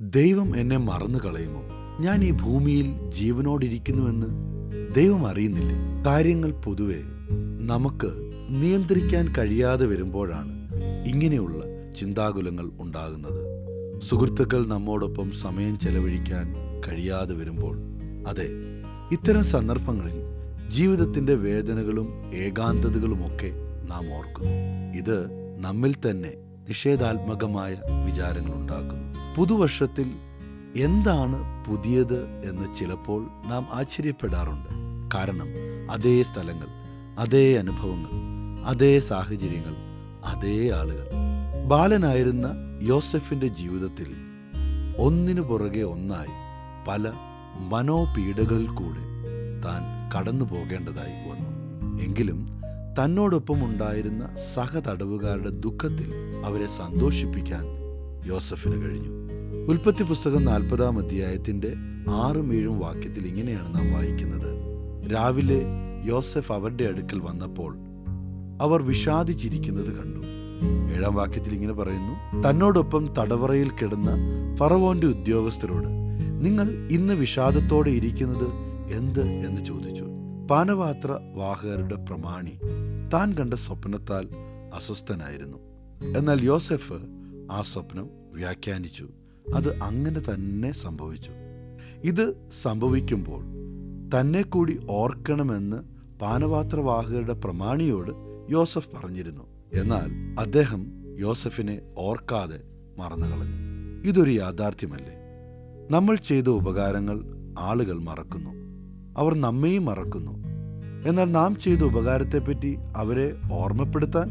ദൈവം എന്നെ മറന്നു കളയുമോ? ഞാൻ ഈ ഭൂമിയിൽ ജീവനോടിരിക്കുന്നുവെന്ന് ദൈവം അറിയുന്നില്ല? കാര്യങ്ങൾ പൊതുവെ നമുക്ക് നിയന്ത്രിക്കാൻ കഴിയാതെ വരുമ്പോഴാണ് ഇങ്ങനെയുള്ള ചിന്താകുലങ്ങൾ ഉണ്ടാകുന്നത്. സുഹൃത്തുക്കൾ നമ്മോടൊപ്പം സമയം ചെലവഴിക്കാൻ കഴിയാതെ വരുമ്പോൾ അതെ ഇത്തരം സന്ദർഭങ്ങളിൽ ജീവിതത്തിന്റെ വേദനകളും ഏകാന്തതകളുമൊക്കെ നാം ഓർക്കുന്നു. ഇത് നമ്മിൽ തന്നെ നിഷേധാത്മകമായ വിചാരങ്ങൾ ഉണ്ടാക്കുന്നു പുതുവർഷത്തിൽ എന്താണ് പുതിയത് എന്ന് ചിലപ്പോൾ നാം ആശ്ചര്യപ്പെടാറുണ്ട്. കാരണം അതേ സ്ഥലങ്ങൾ അതേ അനുഭവങ്ങൾ അതേ സാഹചര്യങ്ങൾ അതേ ആളുകൾ. ബാലനായിരുന്ന യോസഫിന്റെ ജീവിതത്തിൽ ഒന്നിനു പുറകെ ഒന്നായി പല മനോപീഡകളിൽ കൂടെ താൻ കടന്നു പോകേണ്ടതായി വന്നു. എങ്കിലും തന്നോടൊപ്പം ഉണ്ടായിരുന്ന സഹതടവുകാരുടെ ദുഃഖത്തിൽ അവരെ സന്തോഷിപ്പിക്കാൻ യോസഫിന് കഴിഞ്ഞു. ഉൽപ്പത്തി പുസ്തകം നാൽപ്പതാം അധ്യായത്തിന്റെ ആറും ഏഴും വാക്യത്തിൽ ഇങ്ങനെയാണ് നാം വായിക്കുന്നത്. രാവിലെ യോസഫ് അവരുടെ അടുക്കൽ വന്നപ്പോൾ അവർ വിഷാദിച്ചിരിക്കുന്നത് കണ്ടു. ഏഴാം വാക്യത്തിൽ ഇങ്ങനെ പറയുന്നു തന്നോടൊപ്പം തടവറയിൽ കിടന്ന ഫറവോന്റെ ഉദ്യോഗസ്ഥരോട് നിങ്ങൾ ഇന്ന് വിഷാദത്തോടെ ഇരിക്കുന്നത് എന്ത് എന്ന് ചോദിച്ചു. പാനപാത്ര വാഹകരുടെ പ്രമാണി താൻ കണ്ട സ്വപ്നത്താൽ അസ്വസ്ഥനായിരുന്നു. എന്നാൽ യോസെഫ് ആ സ്വപ്നം വ്യാഖ്യാനിച്ചു. അത് അങ്ങനെ തന്നെ സംഭവിച്ചു. ഇത് സംഭവിക്കുമ്പോൾ തന്നെ കൂടി ഓർക്കണമെന്ന് പാനപാത്രവാഹകരുടെ പ്രമാണിയോട് യോസഫ് പറഞ്ഞിരുന്നു. എന്നാൽ അദ്ദേഹം യോസഫിനെ ഓർക്കാതെ മറന്നുകളഞ്ഞു. ഇതൊരു യാഥാർത്ഥ്യമല്ലേ? നമ്മൾ ചെയ്ത ഉപകാരങ്ങൾ ആളുകൾ മറക്കുന്നു. അവർ നമ്മയും മറക്കുന്നു. എന്നാൽ നാം ചെയ്ത ഉപകാരത്തെപ്പറ്റി അവരെ ഓർമ്മപ്പെടുത്താൻ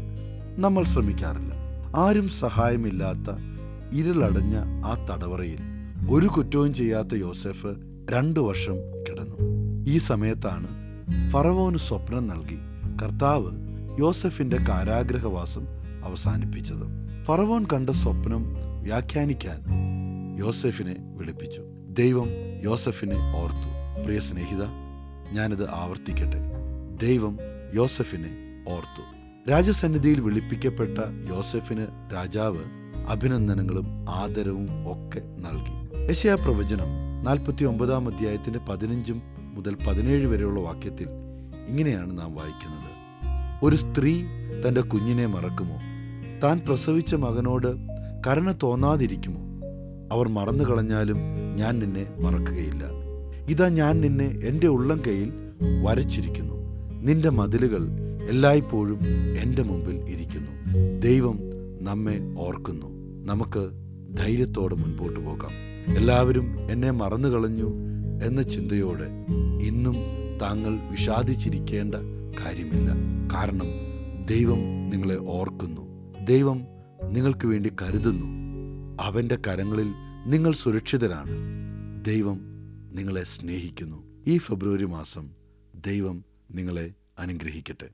നമ്മൾ ശ്രമിക്കാറില്ല. ആരും സഹായമില്ലാത്ത ഇരുളടഞ്ഞ ആ തടവറയിൽ ഒരു കുറ്റവും ചെയ്യാത്ത യോസെഫ് രണ്ടു വർഷം കിടന്നു. ഈ സമയത്താണ് ഫറവോന് സ്വപ്നം നൽകി കർത്താവ് യോസഫിന്റെ കാരാഗ്രഹവാസം അവസാനിപ്പിച്ചത്. ഫറവോൻ കണ്ട സ്വപ്നം വ്യാഖ്യാനിക്കാൻ യോസെഫിനെ വിളിപ്പിച്ചു. ദൈവം യോസഫിനെ ഓർത്തു. പ്രിയ സ്നേഹിത ഞാനിത് ആവർത്തിക്കട്ടെ. ദൈവം യോസഫിനെ ഓർത്തു. രാജസന്നിധിയിൽ വിളിപ്പിക്കപ്പെട്ട യോസഫിന് രാജാവ് അഭിനന്ദനങ്ങളും ആദരവും ഒക്കെ നൽകി. യശയാ പ്രവചനം നാൽപ്പത്തി ഒമ്പതാം അധ്യായത്തിന്റെ പതിനഞ്ചും മുതൽ പതിനേഴ് വരെയുള്ള വാക്യത്തിൽ ഇങ്ങനെയാണ് നാം വായിക്കുന്നത്. ഒരു സ്ത്രീ തന്റെ കുഞ്ഞിനെ മറക്കുമോ? താൻ പ്രസവിച്ച മകനോട് കരുണ തോന്നാതിരിക്കുമോ? അവർ മറന്നു കളഞ്ഞാലും ഞാൻ നിന്നെ മറക്കുകയില്ല. ഇതാ ഞാൻ നിന്നെ എന്റെ ഉള്ളം കയ്യിൽ വരച്ചിരിക്കുന്നു. നിന്റെ മതിലുകൾ എല്ലായ്പ്പോഴും എന്റെ മുമ്പിൽ ഇരിക്കുന്നു. ദൈവം നമ്മെ ഓർക്കുന്നു. നമുക്ക് ധൈര്യത്തോടെ മുൻപോട്ട് പോകാം. എല്ലാവരും എന്നെ മറന്നു കളഞ്ഞു എന്ന ചിന്തയോടെ ഇന്നും താങ്കൾ വിഷാദിച്ചിരിക്കേണ്ട കാര്യമില്ല. കാരണം ദൈവം നിങ്ങളെ ഓർക്കുന്നു. ദൈവം നിങ്ങൾക്ക് വേണ്ടി കരുതുന്നു. അവന്റെ കരങ്ങളിൽ നിങ്ങൾ സുരക്ഷിതരാണ്. ദൈവം നിങ്ങളെ സ്നേഹിക്കുന്നു. ഈ ഫെബ്രുവരി മാസം ദൈവം നിങ്ങളെ അനുഗ്രഹിക്കട്ടെ.